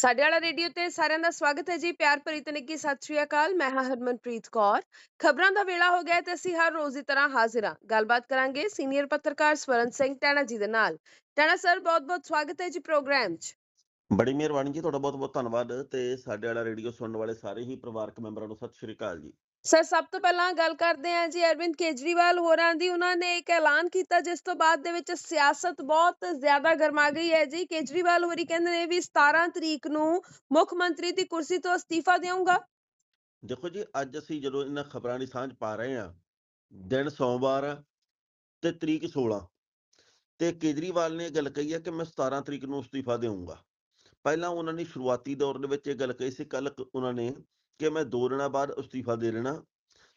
ਸਾਡੇ ਵਾਲਾ ਰੇਡੀਓ ਤੇ ਸਾਰਿਆਂ ਦਾ ਸਵਾਗਤ ਹੈ ਜੀ। ਪਿਆਰ ਭਰੀ ਤੇ ਸਤਿ ਸ਼੍ਰੀ ਅਕਾਲ। ਮੈਂ ਹਾਂ ਹਰਮਨਪ੍ਰੀਤ ਕੌਰ। ਖਬਰਾਂ ਦਾ ਵੇਲਾ ਹੋ ਗਿਆ ਤੇ ਅਸੀਂ ਹਰ ਰੋਜ਼ ਦੀ ਤਰ੍ਹਾਂ ਹਾਜ਼ਰ ਹਾਂ। ਗੱਲਬਾਤ ਕਰਾਂਗੇ ਸੀਨੀਅਰ ਪੱਤਰਕਾਰ ਸਵਰਨ ਸਿੰਘ ਟੈਣਾ ਜੀ ਦੇ ਨਾਲ। ਟੈਣਾ ਸਰ, ਬਹੁਤ-ਬਹੁਤ ਸਵਾਗਤ ਹੈ ਜੀ ਪ੍ਰੋਗਰਾਮ 'ਚ। ਬੜੀ ਮਿਹਰਬਾਨੀ ਜੀ, ਤੁਹਾਡਾ ਬਹੁਤ ਬਹੁਤ ਧੰਨਵਾਦ ਤੇ ਸਾਡੇ ਵਾਲਾ ਰੇਡੀਓ ਸੁਣਨ ਵਾਲੇ ਸਾਰੇ ਹੀ ਪਰਿਵਾਰਕ ਮੈਂਬਰਾਂ ਨੂੰ ਸਤਿ ਸ਼੍ਰੀ ਅਕਾਲ ਜੀ। ਸਰ, ਸਭ ਤੋਂ ਪਹਿਲਾਂ ਗੱਲ ਕਰਦੇ ਹਾਂ ਜੀ ਅਰਵਿੰਦ ਕੇਜਰੀਵਾਲ ਹੋਰਾਂ ਦੀ। ਉਹਨਾਂ ਨੇ ਇੱਕ ਐਲਾਨ ਕੀਤਾ ਜਿਸ ਤੋਂ ਬਾਅਦ ਦੇ ਵਿੱਚ ਸਿਆਸਤ ਬਹੁਤ ਜ਼ਿਆਦਾ ਗਰਮਾ ਗਈ ਹੈ ਜੀ। ਕੇਜਰੀਵਾਲ ਹੋਰੀ ਕਹਿੰਦੇ ਨੇ ਵੀ 17 ਤਰੀਕ ਨੂੰ ਮੁੱਖ ਮੰਤਰੀ ਦੀ ਕੁਰਸੀ ਤੋਂ ਅਸਤੀਫਾ ਦੇਵਾਂਗਾ ਦੇਖੋ ਜੀ, ਅੱਜ ਅਸੀਂ ਜਦੋਂ ਇਹਨਾਂ ਖਬਰਾਂ ਦੀ ਸਾਂਝ ਪਾ ਰਹੇ ਹਾਂ, ਦਿਨ ਸੋਮਵਾਰ ਤੇ ਤਰੀਕ 16 ਤੇ ਕੇਜਰੀਵਾਲ ਨੇ ਗੱਲ ਕਹੀ ਹੈ ਕਿ ਮੈਂ 17 ਤਰੀਕ ਨੂੰ ਅਸਤੀਫਾ ਦੇਵਾਂਗਾ ਪਹਿਲਾਂ ਉਹਨਾਂ ਨੇ ਸ਼ੁਰੂਆਤੀ ਦੌਰ ਦੇ ਵਿੱਚ ਇਹ ਗੱਲ ਕਹੀ ਸੀ ਕੱਲ ਉਹਨਾਂ ਨੇ ਕਿ ਮੈਂ ਦੋ ਦਿਨਾਂ ਬਾਅਦ ਅਸਤੀਫਾ ਦੇ ਦੇਣਾ।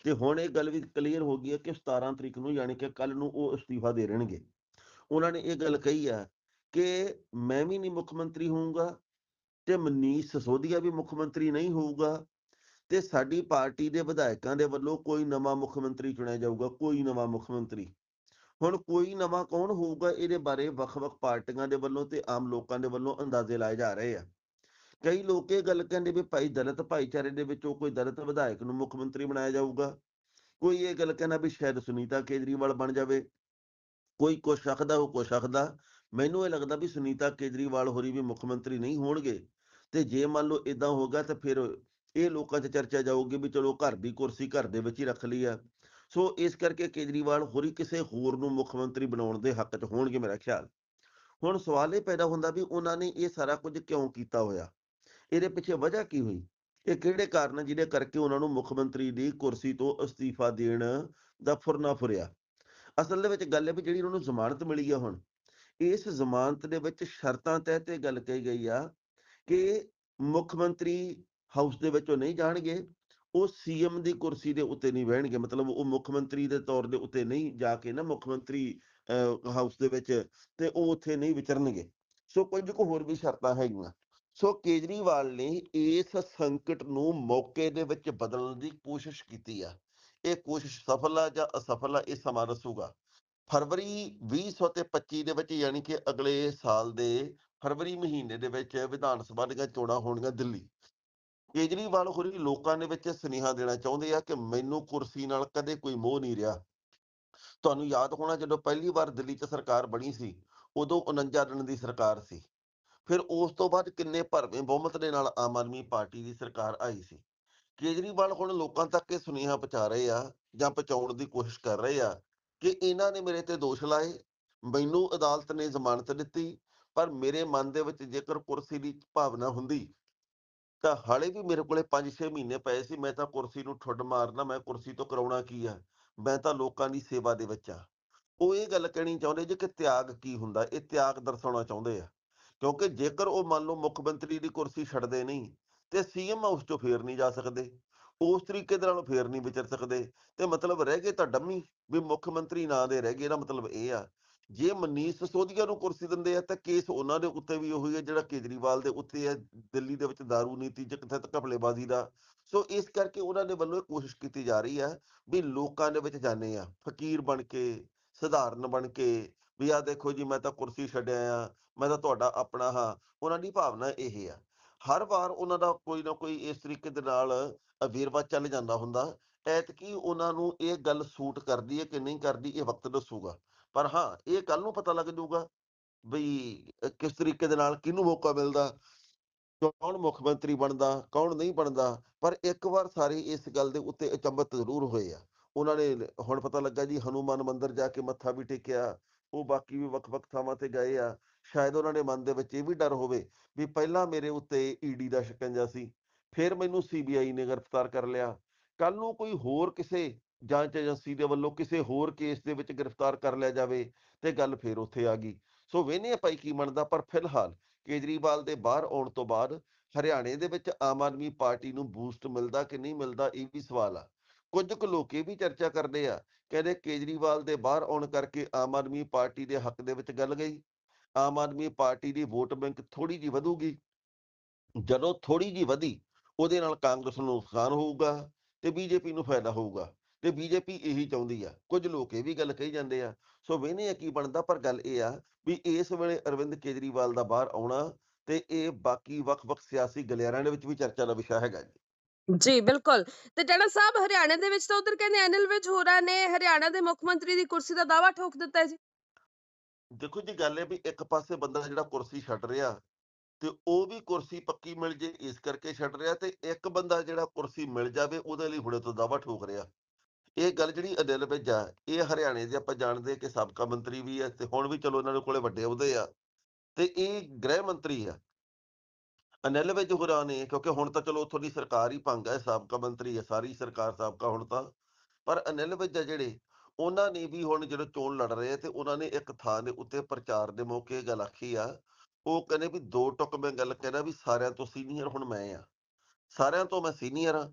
ਤੇ ਹੁਣ ਇਹ ਗੱਲ ਵੀ ਕਲੀਅਰ ਹੋ ਗਈ ਹੈ ਕਿ 17 ਤਰੀਕ ਨੂੰ ਯਾਨੀ ਕਿ ਕੱਲ ਨੂੰ ਉਹ ਅਸਤੀਫਾ ਦੇ ਦੇਣਗੇ। ਉਹਨਾਂ ਨੇ ਇਹ ਗੱਲ ਕਹੀ ਆ ਕਿ ਮੈਂ ਵੀ ਨਹੀਂ ਮੁੱਖ ਮੰਤਰੀ ਹੋਊਗਾ ਤੇ ਮਨੀਸ਼ ਸਸੋਦੀਆ ਵੀ ਮੁੱਖ ਮੰਤਰੀ ਨਹੀਂ ਹੋਊਗਾ ਤੇ ਸਾਡੀ ਪਾਰਟੀ ਦੇ ਵਿਧਾਇਕਾਂ ਦੇ ਵੱਲੋਂ ਕੋਈ ਨਵਾਂ ਮੁੱਖ ਮੰਤਰੀ ਚੁਣਿਆ ਜਾਊਗਾ, ਕੋਈ ਨਵਾਂ ਮੁੱਖ ਮੰਤਰੀ। ਹੁਣ ਕੋਈ ਨਵਾਂ ਕੌਣ ਹੋਊਗਾ ਇਹਦੇ ਬਾਰੇ ਵੱਖ-ਵੱਖ ਪਾਰਟੀਆਂ ਦੇ ਵੱਲੋਂ ਤੇ ਆਮ ਲੋਕਾਂ ਦੇ ਵੱਲੋਂ ਅੰਦਾਜ਼ੇ ਲਾਏ ਜਾ ਰਹੇ ਆ। ਕਈ ਲੋਕ ਇਹ ਗੱਲ ਕਹਿੰਦੇ ਵੀ ਭਾਈ ਦਲਿਤ ਭਾਈਚਾਰੇ ਦੇ ਵਿੱਚੋਂ ਕੋਈ ਦਲਿਤ ਵਿਧਾਇਕ ਨੂੰ ਮੁੱਖ ਮੰਤਰੀ ਬਣਾਇਆ ਜਾਊਗਾ। ਕੋਈ ਇਹ ਗੱਲ ਕਹਿੰਦਾ ਵੀ ਸ਼ਾਇਦ ਸੁਨੀਤਾ ਕੇਜਰੀਵਾਲ ਬਣ ਜਾਵੇ। ਕੋਈ ਕੁਛ ਆਖਦਾ, ਉਹ ਕੁਛ ਆਖਦਾ। ਮੈਨੂੰ ਇਹ ਲੱਗਦਾ ਵੀ ਸੁਨੀਤਾ ਕੇਜਰੀਵਾਲ ਹੋਰੀ ਵੀ ਮੁੱਖ ਮੰਤਰੀ ਨਹੀਂ ਹੋਣਗੇ। ਤੇ ਜੇ ਮੰਨ ਲਓ ਇਦਾਂ ਹੋਗਾ ਤਾਂ ਫਿਰ ਇਹ ਲੋਕਾਂ 'ਚ ਚਰਚਾ ਜਾਊਗੀ ਵੀ ਚਲੋ ਘਰ ਦੀ ਕੁਰਸੀ ਘਰ ਦੇ ਵਿੱਚ ਹੀ ਰੱਖ ਲਈ ਆ। ਸੋ ਇਸ ਕਰਕੇ ਕੇਜਰੀਵਾਲ ਹੋਰੀ ਕਿਸੇ ਹੋਰ ਨੂੰ ਮੁੱਖ ਮੰਤਰੀ ਬਣਾਉਣ ਦੇ ਹੱਕ 'ਚ ਹੋਣਗੇ ਮੇਰਾ ਖਿਆਲ। ਹੁਣ ਸਵਾਲ ਇਹ ਪੈਦਾ ਹੁੰਦਾ ਵੀ ਉਹਨਾਂ ਨੇ ਇਹ ਸਾਰਾ ਕੁਝ ਕਿਉਂ ਕੀਤਾ ਹੋਇਆ? ਇਹਦੇ ਪਿੱਛੇ ਵਜ੍ਹਾ ਕੀ ਹੋਈ? ਇਹ ਕਿਹੜੇ ਕਾਰਨ ਆ ਜਿਹਦੇ ਕਰਕੇ ਉਹਨਾਂ ਨੂੰ ਮੁੱਖ ਮੰਤਰੀ ਦੀ ਕੁਰਸੀ ਤੋਂ ਅਸਤੀਫਾ ਦੇਣ ਦਾ ਫੁਰਨਾ ਫੁਰਿਆ? ਅਸਲ ਦੇ ਵਿੱਚ ਗੱਲ ਹੈ ਵੀ ਜਿਹੜੀ ਉਹਨਾਂ ਨੂੰ ਜ਼ਮਾਨਤ ਮਿਲੀ ਆ ਹੁਣ, ਇਸ ਜ਼ਮਾਨਤ ਦੇ ਵਿੱਚ ਸ਼ਰਤਾਂ ਤਹਿਤ ਇਹ ਗੱਲ ਕਹੀ ਗਈ ਆ ਕਿ ਮੁੱਖ ਮੰਤਰੀ ਹਾਊਸ ਦੇ ਵਿੱਚੋਂ ਨਹੀਂ ਜਾਣਗੇ, ਉਹ ਸੀਐਮ ਦੀ ਕੁਰਸੀ ਦੇ ਉੱਤੇ ਨਹੀਂ ਬਹਿਣਗੇ, ਮਤਲਬ ਉਹ ਮੁੱਖ ਮੰਤਰੀ ਦੇ ਤੌਰ ਦੇ ਉੱਤੇ ਨਹੀਂ ਜਾ ਕੇ ਨਾ ਮੁੱਖ ਮੰਤਰੀ ਹਾਊਸ ਦੇ ਵਿੱਚ ਤੇ ਉਹ ਉੱਥੇ ਨਹੀਂ ਵਿਚਰਨਗੇ। ਸੋ ਕੁਝ ਕੁ ਹੋਰ ਵੀ ਸ਼ਰਤਾਂ ਹੈਗੀਆਂ। ਸੋ ਕੇਜਰੀਵਾਲ ਨੇ ਇਸ ਸੰਕਟ ਨੂੰ ਮੌਕੇ ਦੇ ਵਿੱਚ ਬਦਲਣ ਦੀ ਕੋਸ਼ਿਸ਼ ਕੀਤੀ ਆ। ਇਹ ਕੋਸ਼ਿਸ਼ ਸਫਲ ਆ ਜਾਂ ਅਸਫਲ ਆ, ਇਹ ਸਮਾਂ ਦੱਸੂਗਾ। ਫਰਵਰੀ 2025 ਦੇ ਵਿੱਚ ਯਾਨੀ ਕਿ ਅਗਲੇ ਸਾਲ ਦੇ ਫਰਵਰੀ ਮਹੀਨੇ ਦੇ ਵਿੱਚ ਵਿਧਾਨ ਸਭਾ ਦੀਆਂ ਚੋਣਾਂ ਹੋਣਗੀਆਂ ਦਿੱਲੀ। ਕੇਜਰੀਵਾਲ ਹੋਰੀ ਲੋਕਾਂ ਦੇ ਵਿੱਚ ਸੁਨੇਹਾ ਦੇਣਾ ਚਾਹੁੰਦੇ ਆ ਕਿ ਮੈਨੂੰ ਕੁਰਸੀ ਨਾਲ ਕਦੇ ਕੋਈ ਮੋਹ ਨਹੀਂ ਰਿਹਾ। ਤੁਹਾਨੂੰ ਯਾਦ ਹੋਣਾ ਜਦੋਂ ਪਹਿਲੀ ਵਾਰ ਦਿੱਲੀ 'ਚ ਸਰਕਾਰ ਬਣੀ ਸੀ, ਉਦੋਂ 49 ਦਿਨ ਦੀ ਸਰਕਾਰ ਸੀ। ਫਿਰ ਉਸ ਤੋਂ ਬਾਅਦ ਕਿੰਨੇ ਭਰਵੇਂ ਬਹੁਮਤ ਦੇ ਨਾਲ ਆਮ ਆਦਮੀ ਪਾਰਟੀ ਦੀ ਸਰਕਾਰ ਆਈ ਸੀ। ਕੇਜਰੀਵਾਲ ਹੁਣ ਲੋਕਾਂ ਤੱਕ ਇਹ ਸੁਨੇਹਾ ਪਹੁੰਚਾ ਰਹੇ ਆ ਜਾਂ ਪਹੁੰਚਾਉਣ ਦੀ ਕੋਸ਼ਿਸ਼ ਕਰ ਰਹੇ ਆ ਕਿ ਇਹਨਾਂ ਨੇ ਮੇਰੇ ਤੇ ਦੋਸ਼ ਲਾਏ, ਮੈਨੂੰ ਅਦਾਲਤ ਨੇ ਜ਼ਮਾਨਤ ਦਿੱਤੀ, ਪਰ ਮੇਰੇ ਮਨ ਦੇ ਵਿੱਚ ਜੇਕਰ ਕੁਰਸੀ ਦੀ ਭਾਵਨਾ ਹੁੰਦੀ ਤਾਂ ਹਾਲੇ ਵੀ ਮੇਰੇ ਕੋਲੇ 5-6 ਮਹੀਨੇ ਪਏ ਸੀ, ਮੈਂ ਤਾਂ ਕੁਰਸੀ ਨੂੰ ਠੁੱਡ ਮਾਰਨਾ, ਮੈਂ ਕੁਰਸੀ ਤੋਂ ਕਰਾਉਣਾ ਕੀ ਆ? ਮੈਂ ਤਾਂ ਲੋਕਾਂ ਦੀ ਸੇਵਾ ਦੇ ਵਿੱਚ ਆ। ਉਹ ਇਹ ਗੱਲ ਕਹਿਣੀ ਚਾਹੁੰਦੇ ਜੇ ਕਿ ਤਿਆਗ ਕੀ ਹੁੰਦਾ, ਇਹ ਤਿਆਗ ਦਰਸਾਉਣਾ ਚਾਹੁੰਦੇ ਆ। ਕਿਉਂਕਿ ਜੇਕਰ ਉਹ ਮੰਨ ਲਓ ਮੁੱਖ ਮੰਤਰੀ ਦੀ ਕੁਰਸੀ ਛੱਡਦੇ ਨਹੀਂ ਤੇ ਸੀਐਮ ਹਾਊਸ ਚੋਂ ਫੇਰ ਨਹੀਂ ਜਾ ਸਕਦੇ, ਉਸ ਤਰੀਕੇ ਦੇ ਨਾਲ ਫੇਰ ਨਹੀਂ ਵਿਚਰ ਸਕਦੇ, ਤੇ ਮਤਲਬ ਰਹਿ ਗਏ ਤਾਂ ਡੰਮੀ ਵੀ ਮੁੱਖ ਮੰਤਰੀ ਨਾਂ ਦੇ ਰਹਿ ਗਏ, ਇਹਦਾ ਮਤਲਬ ਇਹ ਆ, ਜੇ ਮਨੀਸ਼ ਸਿਸੋਦੀਆ ਨੂੰ ਕੁਰਸੀ ਦਿੰਦੇ ਆ ਤਾਂ ਕੇਸ ਉਹਨਾਂ ਦੇ ਉੱਤੇ ਵੀ ਉਹੀ ਹੈ ਜਿਹੜਾ ਕੇਜਰੀਵਾਲ ਦੇ ਉੱਤੇ ਹੈ, ਦਿੱਲੀ ਦੇ ਵਿੱਚ दारू ਨੀਤੀ ਚ ਕਿਥੇ ਘਪਲੇਬਾਜ਼ੀ ਦਾ, ਸੋ ਇਸ ਕਰਕੇ ਉਹਨਾਂ ਦੇ ਵੱਲੋਂ ਇਹ ਕੋਸ਼ਿਸ਼ ਕੀਤੀ ਜਾ ਰਹੀ ਹੈ ਵੀ ਲੋਕਾਂ ਦੇ ਵਿੱਚ ਜਾਣੇ ਆ, ਫਕੀਰ ਬਣ ਕੇ, ਸਧਾਰਨ ਬਣ ਕੇ ਵੀ ਆ ਦੇਖੋ ਜੀ, ਮੈਂ ਤਾਂ ਕੁਰਸੀ ਛੱਡਿਆ ਆ, ਮੈਂ ਤਾਂ ਤੁਹਾਡਾ ਆਪਣਾ ਹਾਂ। ਉਹਨਾਂ ਦੀ ਭਾਵਨਾ ਇਹ ਆ। ਹਰ ਵਾਰ ਉਹਨਾਂ ਦਾ ਕੋਈ ਨਾ ਕੋਈ ਇਸ ਤਰੀਕੇ ਦੇ ਨਾਲ ਵੇਰਵਾ ਚੱਲ ਜਾਂਦਾ ਹੁੰਦਾ। ਐਤਕੀ ਉਹਨਾਂ ਨੂੰ ਇਹ ਗੱਲ ਸੂਟ ਕਰਦੀ ਹੈ ਕਿ ਨਹੀਂ ਕਰਦੀ, ਇਹ ਵਕਤ ਦੱਸੂਗਾ। ਪਰ ਹਾਂ, ਇਹ ਕੱਲ ਨੂੰ ਪਤਾ ਲੱਗ ਜਾਊਗਾ ਬਈ ਕਿਸ ਤਰੀਕੇ ਦੇ ਨਾਲ ਕਿਹਨੂੰ ਮੌਕਾ ਮਿਲਦਾ, ਕੌਣ ਮੁੱਖ ਮੰਤਰੀ ਬਣਦਾ, ਕੌਣ ਨਹੀਂ ਬਣਦਾ। ਪਰ ਇੱਕ ਵਾਰ ਸਾਰੇ ਇਸ ਗੱਲ ਦੇ ਉੱਤੇ ਅਚੰਭਤ ਜ਼ਰੂਰ ਹੋਏ ਆ। ਉਹਨਾਂ ਨੇ ਹੁਣ ਪਤਾ ਲੱਗਾ ਜੀ, ਹਨੂਮਾਨ ਮੰਦਿਰ ਜਾ ਕੇ ਮੱਥਾ ਵੀ ਟੇਕਿਆ। ਉਹ ਬਾਕੀ ਵੀ ਵੱਖ-ਵੱਖ ਥਾਵਾਂ ਤੇ ਗਏ ਆ, ਸ਼ਾਇਦ ਉਹਨਾਂ ਦੇ ਮਨ ਦੇ ਵਿੱਚ ਇਹ ਵੀ ਡਰ ਹੋਵੇ ਵੀ ਪਹਿਲਾਂ ਮੇਰੇ ਉੱਤੇ ਈਡੀ ਦਾ ਸ਼ਿਕੰਜਾ ਸੀ, ਫਿਰ ਮੈਨੂੰ ਸੀਬੀਆਈ ਨੇ ਗ੍ਰਿਫਤਾਰ ਕਰ ਲਿਆ। ਕੱਲ ਨੂੰ ਕੋਈ ਹੋਰ ਕਿਸੇ ਜਾਂਚ ਏਜੰਸੀ ਦੇ ਵੱਲੋਂ ਕਿਸੇ ਹੋਰ ਕੇਸ ਦੇ ਵਿੱਚ ਗ੍ਰਿਫਤਾਰ ਕਰ ਲਿਆ ਜਾਵੇ ਤੇ ਗੱਲ ਫੇਰ ਉੱਥੇ ਆ ਗਈ। ਸੋ ਵੇਨੇ ਭਾਈ ਕੀ ਬਣਦਾ, ਪਰ ਫਿਲਹਾਲ ਕੇਜਰੀਵਾਲ ਦੇ ਬਾਹਰ ਆਉਣ ਤੋਂ ਬਾਅਦ ਹਰਿਆਣੇ ਦੇ ਵਿੱਚ ਆਮ ਆਦਮੀ ਪਾਰਟੀ ਨੂੰ ਬੂਸਟ ਮਿਲਦਾ ਕਿ ਨਹੀਂ ਮਿਲਦਾ ਇਹ ਵੀ ਸਵਾਲ ਆ। ਕੁਝ ਕੁ ਲੋਕ ਇਹ ਵੀ ਚਰਚਾ ਕਰਦੇ ਆ, ਕਹਿੰਦੇ ਕੇਜਰੀਵਾਲ ਦੇ ਬਾਹਰ ਆਉਣ ਕਰਕੇ ਆਮ ਆਦਮੀ ਪਾਰਟੀ ਦੇ ਹੱਕ ਦੇ ਵਿੱਚ ਗੱਲ ਗਈ। ਆਮ ਆਦਮੀ ਪਾਰਟੀ ਦੀ ਵੋਟ ਬੈਂਕ ਥੋੜੀ ਜੀ ਵਧੂਗੀ। ਜਦੋਂ ਥੋੜੀ ਜੀ ਵਧੀ, ਉਹਦੇ ਨਾਲ ਕਾਂਗਰਸ ਨੂੰ ਨੁਕਸਾਨ ਹੋਊਗਾ ਤੇ ਬੀਜੇਪੀ ਨੂੰ ਫਾਇਦਾ ਹੋਊਗਾ ਤੇ ਬੀਜੇਪੀ ਇਹੀ ਚਾਹੁੰਦੀ ਆ। ਕੁਝ ਲੋਕ ਇਹ ਵੀ ਗੱਲ ਕਹੀ ਜਾਂਦੇ ਆ, ਸੋ ਵੇਨੇ ਆ ਕੀ ਬਣਦਾ, ਪਰ ਗੱਲ ਇਹ ਆ ਵੀ ਇਸ ਵੇਲੇ ਅਰਵਿੰਦ ਕੇਜਰੀਵਾਲ ਦਾ ਬਾਹਰ ਆਉਣਾ ਤੇ ਇਹ ਬਾਕੀ ਵੱਖ-ਵੱਖ ਸਿਆਸੀ ਗਲਿਆਰਿਆਂ ਦੇ ਵਿੱਚ ਵੀ ਚਰਚਾ ਦਾ ਵਿਸ਼ਾ ਹੈਗਾ ਜੀ। ਜੀ, ਬਿਲਕੁਲ। ਤੇ ਟਾਣਾ ਸਾਹਿਬ ਹਰਿਆਣਾ ਦੇ ਵਿੱਚ ਤਾਂ ਉਧਰ ਕਹਿੰਦੇ ਅਨਿਲ ਵਿਜ ਹੋਰਾਂ ਨੇ ਹਰਿਆਣਾ ਦੇ ਮੁੱਖ ਮੰਤਰੀ ਦੀ ਕੁਰਸੀ ਦਾ ਦਾਅਵਾ ਠੋਕ ਦਿੱਤਾ ਹੈ ਜੀ। ਦੇਖੋ ਜੀ ਗੱਲ ਇਹ ਵੀ ਇੱਕ ਪਾਸੇ ਬੰਦਾ ਜਿਹੜਾ ਕੁਰਸੀ ਛੱਡ ਰਿਹਾ ਤੇ ਉਹ ਵੀ ਕੁਰਸੀ ਪੱਕੀ ਮਿਲ ਜੇ ਇਸ ਕਰਕੇ ਛੱਡ ਰਿਹਾ ਤੇ ਇੱਕ ਬੰਦਾ ਜਿਹੜਾ ਕੁਰਸੀ ਮਿਲ ਜਾਵੇ ਉਹਦੇ ਲਈ ਹੁਣੇ ਤੋਂ ਦਾਅਵਾ ਠੋਕ ਰਿਹਾ। ਇਹ ਗੱਲ ਜਿਹੜੀ ਅਨਿਲ ਵਿਜ ਆ ਇਹ ਹਰਿਆਣੇ ਦੇ ਆਪਾਂ ਜਾਣਦੇ ਕਿ ਸਾਬਕਾ ਮੰਤਰੀ ਵੀ ਹੈ ਤੇ ਹੁਣ ਵੀ ਚਲੋ ਇਹਨਾਂ ਦੇ ਕੋਲੇ ਵੱਡੇ ਅਹੁਦੇ ਆ। ਤੇ ਇਹ ਗ੍ਰਹਿ ਮੰਤਰੀ ਆ ਅਨਿਲ ਵਿਜ ਹੋਰਾਂ ਨੇ, ਕਿਉਂਕਿ ਹੁਣ ਤਾਂ ਚਲੋ ਉੱਥੋਂ ਦੀ ਸਰਕਾਰ ਹੀ ਭੰਗ ਹੈ, ਸਾਬਕਾ ਮੰਤਰੀ ਹੈ, ਸਾਰੀ ਸਰਕਾਰ ਸਾਬਕਾ ਹੁਣ ਤਾਂ। ਪਰ ਅਨਿਲ ਵਿਜ ਜਿਹੜੇ, ਉਹਨਾਂ ਨੇ ਵੀ ਹੁਣ ਜਦੋਂ ਚੋਣ ਲੜ ਰਹੇ ਆ ਤੇ ਉਹਨਾਂ ਨੇ ਇੱਕ ਥਾਂ ਦੇ ਉੱਤੇ ਪ੍ਰਚਾਰ ਦੇ ਮੌਕੇ ਗੱਲ ਆਖੀ ਆ, ਉਹ ਕਹਿੰਦੇ ਵੀ ਦੋ ਟੁਕ ਮੈਂ ਗੱਲ ਕਹਿੰਦਾ ਵੀ ਸਾਰਿਆਂ ਤੋਂ ਸੀਨੀਅਰ ਹੁਣ ਮੈਂ ਆ। ਸਾਰਿਆਂ ਤੋਂ ਮੈਂ ਸੀਨੀਅਰ ਆ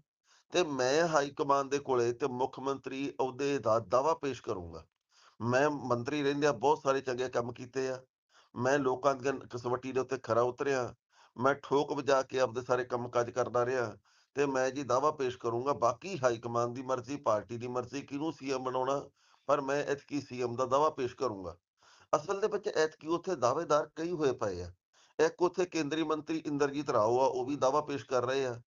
ਤੇ ਮੈਂ ਹਾਈ ਕਮਾਨ ਦੇ ਕੋਲੇ ਤੇ ਮੁੱਖ ਮੰਤਰੀ ਅਹੁਦੇ ਦਾ ਦਾਅਵਾ ਪੇਸ਼ ਕਰੂੰਗਾ। ਮੈਂ ਮੰਤਰੀ ਰਹਿੰਦਿਆਂ ਬਹੁਤ ਸਾਰੇ ਚੰਗੇ ਕੰਮ ਕੀਤੇ ਆ। ਮੈਂ ਲੋਕਾਂ ਦੀ ਕਸਵੱਟੀ ਦੇ ਉੱਤੇ ਖਰਾ ਉਤਰਿਆ। ਮੈਂ ਠੋਕ ਵਜਾ ਕੇ ਆਪਦੇ ਸਾਰੇ ਕੰਮਕਾਜ ਕਰਦਾ ਰਿਹਾ ਤੇ ਮੈਂ ਜੀ ਦਾਅਵਾ ਪੇਸ਼ ਕਰੂੰਗਾ, ਬਾਕੀ ਹਾਈ ਕਮਾਨ ਦੀ ਮਰਜ਼ੀ, ਪਾਰਟੀ ਦੀ ਮਰਜ਼ੀ, ਕਿਹਨੂੰ ਸੀਐਮ ਬਣਾਉਣਾ, ਪਰ ਮੈਂ ਐਤਕੀ ਸੀਐਮ ਦਾ ਦਾਅਵਾ ਪੇਸ਼ ਕਰੂੰਗਾ। ਅਸਲ ਦੇ ਵਿੱਚ ਐਤਕੀ ਉੱਥੇ ਦਾਅਵੇਦਾਰ ਕਈ ਹੋਏ ਪਏ ਆ। ਇੱਕ ਉੱਥੇ ਕੇਂਦਰੀ ਮੰਤਰੀ ਇੰਦਰਜੀਤ ਰਾਓ ਆ, ਉਹ ਵੀ ਦਾਅਵਾ ਪੇਸ਼ ਕਰ ਰਹੇ ਆ।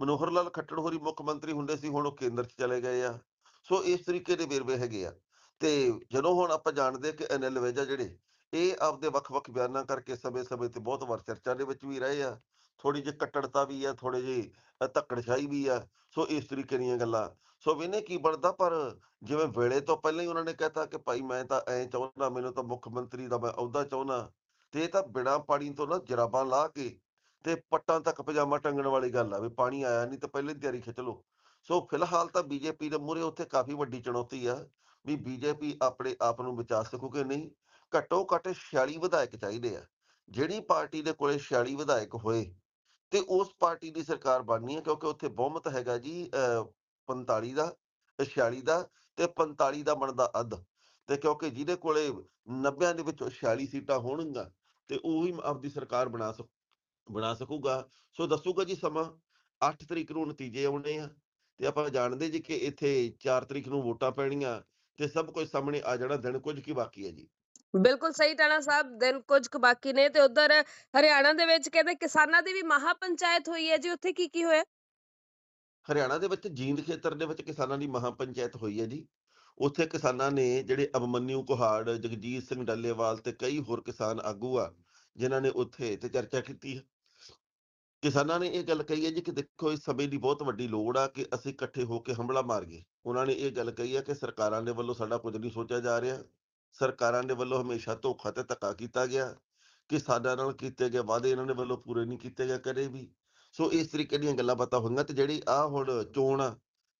ਮਨੋਹਰ ਲਾਲ ਖੱਟੜ ਹੋਰੀ ਮੁੱਖ ਮੰਤਰੀ ਹੁੰਦੇ ਸੀ, ਹੁਣ ਉਹ ਕੇਂਦਰ 'ਚ ਚਲੇ ਗਏ ਆ। ਸੋ ਇਸ ਤਰੀਕੇ ਦੇ ਵੇਰਵੇ ਹੈਗੇ ਆ। ਤੇ ਜਦੋਂ ਹੁਣ ਆਪਾਂ ਜਾਣਦੇ ਕਿ ਅਨਿਲ ਵਿਜ ਜਿਹੜੇ ਇਹ ਆਪਦੇ ਵੱਖ-ਵੱਖ ਬਿਆਨਾਂ ਕਰਕੇ ਸਮੇਂ-ਸਮੇਂ ਤੇ ਬਹੁਤ ਵਾਰ ਚਰਚਾ ਦੇ ਵਿੱਚ ਵੀ ਰਹੇ ਆ। ਥੋੜੀ ਜਿਹੀ ਕੱਟੜਤਾ ਵੀ ਆ ਥੋੜੇ ਜਿਹੀ ਧੱਕੜਸ਼ਾਹੀ ਵੀ ਆ। ਸੋ ਇਸ ਤਰੀਕੇ ਦੀਆਂ ਗੱਲਾਂ। ਸੋ ਵੇਨੇ ਕੀ ਬਣਦਾ? ਪਰ ਜਿਵੇਂ ਵੇਲੇ ਤੋਂ ਪਹਿਲਾਂ ਹੀ ਉਹਨਾਂ ਨੇ ਕਹਿਤਾ ਕਿ ਭਾਈ ਮੈਂ ਤਾਂ ਐਂ ਚਾਹੁੰਦਾ, ਮੈਨੂੰ ਤਾਂ ਮੁੱਖ ਮੰਤਰੀ ਦਾ ਮੈਂ ਅਹੁਦਾ ਚਾਹੁੰਦਾ, ਤੇ ਇਹ ਤਾਂ ਬਿਨਾਂ ਪਾਣੀ ਤੋਂ ਨਾ ਜਰਾਬਾਂ ਲਾ ਕੇ ਤੇ ਪੱਟਾਂ ਤੱਕ ਪਜਾਮਾ ਟੰਗਣ ਵਾਲੀ ਗੱਲ ਆ ਵੀ ਪਾਣੀ ਆਇਆ ਨਹੀਂ ਤਾਂ ਪਹਿਲੇ ਹੀ ਤਿਆਰੀ ਖਿੱਚ ਲਓ। ਸੋ ਫਿਲਹਾਲ ਤਾਂ ਬੀਜੇਪੀ ਦੇ ਮੂਹਰੇ ਉੱਥੇ ਕਾਫੀ ਵੱਡੀ ਚੁਣੌਤੀ ਆ ਵੀ ਬੀਜੇਪੀ ਆਪਣੇ ਆਪ ਨੂੰ ਬਚਾ ਸਕੂਗੇ ਨਹੀਂ। ਘੱਟੋ ਘੱਟ 46 ਵਿਧਾਇਕ ਚਾਹੀਦੇ ਆ। ਜਿਹੜੀ ਪਾਰਟੀ ਦੇ ਕੋਲੇ 46 ਵਿਧਾਇਕ ਹੋਏ ਤੇ ਉਸ ਪਾਰਟੀ ਦੀ ਸਰਕਾਰ ਬਣਨੀ ਹੈ ਕਿਉਂਕਿ ਉੱਥੇ ਬਹੁਮਤ ਹੈਗਾ ਜੀ 45 ਦਾ 46 ਦਾ ਤੇ 45 ਦਾ ਬਣਦਾ ਅੱਧ। ਤੇ ਕਿਉਂਕਿ ਜਿਹਦੇ ਕੋਲੇ 90 ਦੇ ਵਿੱਚੋਂ 46 ਸੀਟਾਂ ਹੋਣਗੀਆਂ ਤੇ ਉਹੀ ਆਪਦੀ ਸਰਕਾਰ ਬਣਾ ਸਕ, ਬਣਾ ਸਕੂਗਾ। ਸੋ ਦੱਸੂਗਾ ਜੀ ਸਮਾਂ 8 ਤਰੀਕ ਨੂੰ ਨਤੀਜੇ ਆਉਣੇ ਆ ਤੇ ਆਪਾਂ ਜਾਣਦੇ ਜੀ ਕਿ ਇੱਥੇ 4 ਤਰੀਕ ਨੂੰ ਵੋਟਾਂ ਪੈਣੀਆਂ ਤੇ ਸਭ ਕੁਝ ਸਾਹਮਣੇ ਆ ਜਾਣਾ, ਦਿਨ ਕੁਝ ਕੀ ਬਾਕੀ ਹੈ ਜੀ। ਬਿਲਕੁਲ ਸਹੀ ਟਾਣਾ ਸਾਹਿਬ, ਦਿਨ ਕੁਝ ਕੁ ਬਾਕੀ ਨੇ ਤੇ ਉਧਰ ਹਰਿਆਣਾ ਦੇ ਵਿੱਚ ਕਹਿੰਦੇ ਕਿਸਾਨਾਂ ਦੀ ਵੀ ਮਹਾ ਪੰਚਾਇਤ ਹੋਈ ਹੈ ਜੀ, ਉੱਥੇ ਕੀ ਕੀ ਹੋਇਆ? ਹਰਿਆਣਾ ਦੇ ਵਿੱਚ ਜੀਂਦ ਖੇਤਰ ਦੇ ਵਿੱਚ ਕਿਸਾਨਾਂ ਦੀ ਮਹਾਂ ਪੰਚਾਇਤ ਹੋਈ ਹੈ ਜੀ। ਉੱਥੇ ਕਿਸਾਨਾਂ ਨੇ ਜਿਹੜੇ ਅਭਮਨਿਊ ਕੁਹਾੜ, ਜਗਜੀਤ ਸਿੰਘ ਡੱਲੇਵਾਲ ਤੇ ਕਈ ਹੋਰ ਕਿਸਾਨ ਆਗੂ ਆ, ਜਿਨ੍ਹਾਂ ਨੇ ਉੱਥੇ ਤੇ ਚਰਚਾ ਕੀਤੀ ਹੈ। ਕਿਸਾਨਾਂ ਨੇ ਇਹ ਗੱਲ ਕਹੀ ਹੈ ਜੀ ਕਿ ਦੇਖੋ, ਇਸ ਸਮੇਂ ਦੀ ਬਹੁਤ ਵੱਡੀ ਲੋੜ ਆ ਕਿ ਅਸੀਂ ਇਕੱਠੇ ਹੋ ਕੇ ਹਮਲਾ ਮਾਰੀਏ। ਉਹਨਾਂ ਨੇ ਇਹ ਗੱਲ ਕਹੀ ਹੈ ਕਿ ਸਰਕਾਰਾਂ ਦੇ ਵੱਲੋਂ ਸਾਡਾ ਕੁਝ ਨਹੀਂ ਸੋਚਿਆ ਜਾ ਰਿਹਾ। ਸਰਕਾਰਾਂ ਦੇ ਵੱਲੋਂ ਹਮੇਸ਼ਾ ਧੋਖਾ ਤੇ ਧੱਕਾ ਕੀਤਾ ਗਿਆ ਕਿਸਾਨਾਂ ਨਾਲ ਕੀਤੇ ਗਏ ਵਾਅਦੇ ਇਹਨਾਂ ਦੇ ਵੱਲੋਂ ਪੂਰੇ ਨਹੀਂ ਕੀਤੇ ਗਏ ਕਦੇ ਵੀ। ਸੋ ਇਸ ਤਰੀਕੇ ਦੀਆਂ ਗੱਲਾਂ ਬਾਤਾਂ ਹੋਈਆਂ ਤੇ ਜਿਹੜੀ ਆ ਹੁਣ ਚੋਣ ਆ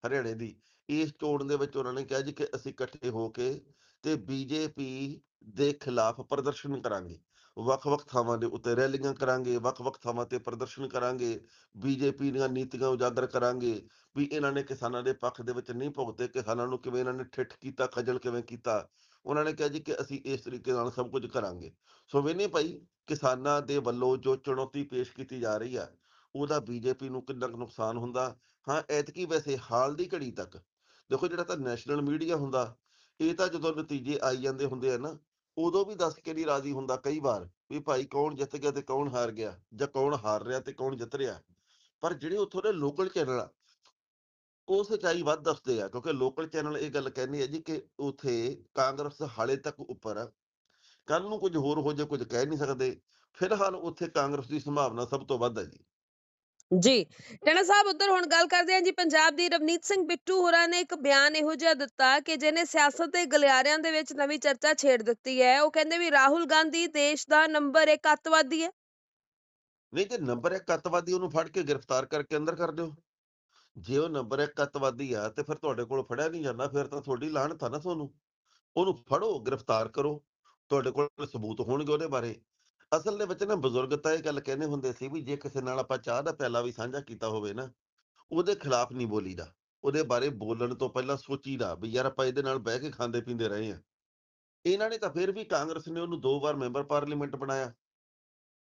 ਹਰਿਆਣੇ ਦੀ, ਇਸ ਚੋਣ ਦੇ ਵਿੱਚ ਉਹਨਾਂ ਨੇ ਕਿਹਾ ਜੀ ਕਿ ਅਸੀਂ ਇਕੱਠੇ ਹੋ ਕੇ ਤੇ ਬੀਜੇਪੀ ਦੇ ਖਿਲਾਫ ਪ੍ਰਦਰਸ਼ਨ ਕਰਾਂਗੇ। ਵੱਖ-ਵੱਖ ਥਾਵਾਂ ਦੇ ਉੱਤੇ ਰੈਲੀਆਂ ਕਰਾਂਗੇ, ਵੱਖ-ਵੱਖ ਥਾਵਾਂ ਤੇ ਪ੍ਰਦਰਸ਼ਨ ਕਰਾਂਗੇ, ਬੀਜੇਪੀ ਦੀਆਂ ਨੀਤੀਆਂ ਉਜਾਗਰ ਕਰਾਂਗੇ ਵੀ ਇਹਨਾਂ ਨੇ ਕਿਸਾਨਾਂ ਦੇ ਪੱਖ ਦੇ ਵਿੱਚ ਨਹੀਂ ਭੁਗਤੇ, ਕਿਸਾਨਾਂ ਨੂੰ ਕਿਵੇਂ ਇਹਨਾਂ ਨੇ ਠਿੱਠ ਕੀਤਾ, ਖੱਜਲ ਕਿਵੇਂ ਕੀਤਾ ਉਹਨਾਂ ਨੇ ਕਿਹਾ ਜੀ ਕਿ ਅਸੀਂ ਇਸ ਤਰੀਕੇ ਨਾਲ ਸਭ ਕੁਝ ਕਰਾਂਗੇ। ਸੋ ਵੇਨੇ ਭਾਈ, ਕਿਸਾਨਾਂ ਦੇ ਵੱਲੋਂ ਜੋ ਚੁਣੌਤੀ ਪੇਸ਼ ਕੀਤੀ ਜਾ ਰਹੀ ਹੈ ਉਹਦਾ ਬੀਜੇਪੀ ਨੂੰ ਕਿੰਨਾ ਕੁ ਨੁਕਸਾਨ ਹੁੰਦਾ? ਹਾਂ, ਐਤਕੀ ਵੈਸੇ ਹਾਲ ਦੀ ਘੜੀ ਤੱਕ, ਦੇਖੋ ਜਿਹੜਾ ਤਾਂ ਨੈਸ਼ਨਲ ਮੀਡੀਆ ਹੁੰਦਾ, ਇਹ ਤਾਂ ਜਦੋਂ ਨਤੀਜੇ ਆਈ ਜਾਂਦੇ ਹੁੰਦੇ ਆ ਨਾ, ਉਦੋਂ ਵੀ ਦੱਸ ਕੇ ਨਹੀਂ ਰਾਜ਼ੀ ਹੁੰਦਾ ਕਈ ਵਾਰ ਵੀ ਭਾਈ ਕੌਣ ਜਿੱਤ ਗਿਆ ਤੇ ਕੌਣ ਹਾਰ ਗਿਆ ਜਾਂ ਕੌਣ ਹਾਰ ਰਿਹਾ ਤੇ ਕੌਣ ਜਿੱਤ ਰਿਹਾ। ਪਰ ਜਿਹੜੇ ਉੱਥੋਂ ਦੇ ਲੋਕਲ ਚੈਨਲ ਆ ਉਹ ਸੱਚਾਈ ਵੱਧ ਦੱਸਦੇ ਆ ਕਿਉਂਕਿ ਲੋਕਲ ਚੈਨਲ ਇਹ ਗੱਲ ਕਹਿੰਦੇ ਆ ਜੀ ਕਿ ਉਥੇ ਕਾਂਗਰਸ ਹਾਲੇ ਤੱਕ ਉੱਪਰ ਆ। ਕੱਲ ਨੂੰ ਕੁਝ ਹੋਰ ਹੋ ਜਾਏ ਕੁਝ ਕਹਿ ਨਹੀਂ ਸਕਦੇ। ਫਿਲਹਾਲ ਉੱਥੇ ਕਾਂਗਰਸ ਦੀ ਸੰਭਾਵਨਾ ਸਭ ਤੋਂ ਵੱਧ ਹੈ ਜੀ। ਜੀ ਟਾਣਾ ਸਾਹਿਬ ਉਧਰ ਹੁਣ ਗੱਲ ਕਰਦੇ ਹਾਂ ਜੀ ਪੰਜਾਬ ਦੀ ਰਵਨੀਤ ਸਿੰਘ ਬਿੱਟੂ ਹੋਰਾਂ ਨੇ ਇੱਕ ਬਿਆਨ ਇਹੋ ਜਿਹਾ ਦਿੱਤਾ ਕਿ ਜਿਹਨੇ ਸਿਆਸਤ ਦੇ ਗਲਿਆਰਿਆਂ ਦੇ ਵਿੱਚ ਨਵੀਂ ਚਰਚਾ ਛੇੜ ਦਿੱਤੀ ਹੈ ਉਹ ਕਹਿੰਦੇ ਵੀ ਰਾਹੁਲ ਗਾਂਧੀ ਦੇਸ਼ ਦਾ ਨੰਬਰ 1 ਅੱਤਵਾਦੀ ਹੈ। ਨਹੀਂ ਤੇ ਨੰਬਰ 1 ਅੱਤਵਾਦੀ ਉਹਨੂੰ ਫੜ ਕੇ ਗ੍ਰਿਫਤਾਰ ਕਰਕੇ ਅੰਦਰ ਕਰ ਦਿਓ। ਜੇ ਉਹ ਨੰਬਰ ਇੱਕ ਅੱਤਵਾਦੀ ਆ ਤੇ ਫਿਰ ਤੁਹਾਡੇ ਕੋਲ ਫੜਿਆ ਨਹੀਂ ਜਾਂਦਾ, ਫਿਰ ਤਾਂ ਤੁਹਾਡੀ ਲਾਹਨਤ ਆ ਨਾ ਤੁਹਾਨੂੰ। ਉਹਨੂੰ ਫੜੋ, ਗ੍ਰਿਫਤਾਰ ਕਰੋ। ਤੁਹਾਡੇ ਕੋਲ ਸਬੂਤ ਹੋਣਗੇ ਉਹਦੇ ਬਾਰੇ। ਅਸਲ ਦੇ ਵਿੱਚ ਨਾ ਬਜ਼ੁਰਗ ਤਾਂ ਇਹ ਗੱਲ ਕਹਿੰਦੇ ਹੁੰਦੇ ਸੀ ਵੀ ਜੇ ਕਿਸੇ ਨਾਲ ਆਪਾਂ ਚਾਹ ਦਾ ਪਿਆਲਾ ਵੀ ਸਾਂਝਾ ਕੀਤਾ ਹੋਵੇ ਨਾ, ਉਹਦੇ ਖਿਲਾਫ ਨਹੀਂ ਬੋਲੀਦਾ। ਉਹਦੇ ਬਾਰੇ ਬੋਲਣ ਤੋਂ ਪਹਿਲਾਂ ਸੋਚੀਦਾ ਵੀ ਯਾਰ ਆਪਾਂ ਇਹਦੇ ਨਾਲ ਬਹਿ ਕੇ ਖਾਂਦੇ ਪੀਂਦੇ ਰਹੇ ਆ ਇਹਨਾਂ ਨੇ ਤਾਂ ਫਿਰ ਵੀ ਕਾਂਗਰਸ ਨੇ ਉਹਨੂੰ ਦੋ ਵਾਰ ਮੈਂਬਰ ਪਾਰਲੀਮੈਂਟ ਬਣਾਇਆ।